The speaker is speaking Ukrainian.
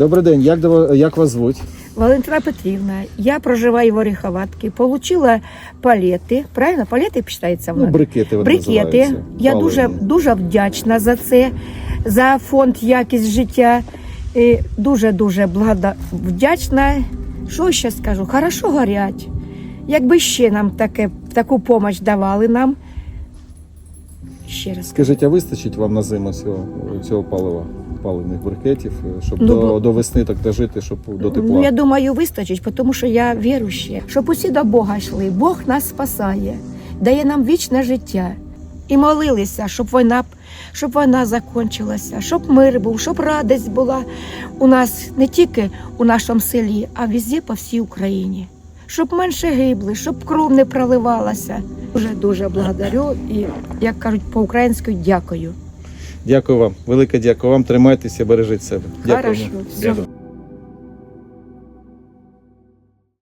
Добрий день, як, як вас звуть? Валентина Петрівна, я проживаю в Оріховатці, получила палети, правильно? Палети читається Ну, брикети вони Брикети. Я дуже, дуже вдячна за це, за фонд якість життя. І Дуже-дуже благода... вдячна. Що ще скажу? Хорошо горять. Якби ще нам таке, таку допомогу давали нам. Ще раз. Скажіть, а вистачить вам на зиму цього, цього палива, паливних брикетів, е, щоб Ну, до, до весни так дожити, щоб до тепла? Ну, я думаю, вистачить, тому що я віруще, щоб усі до Бога йшли. Бог нас спасає, дає нам вічне життя. І молилися, щоб війна, щоб війна закінчилася, щоб мир був, щоб радість була у нас не тільки у нашому селі, а везде по всій Україні. Щоб менше гибли, щоб кров не проливалася. Дуже дуже благодарю і, як кажуть по-українськи, дякую. Дякую вам, велике дякую вам. Тримайтеся, бережіть себе. Дякую. Хорошо, все.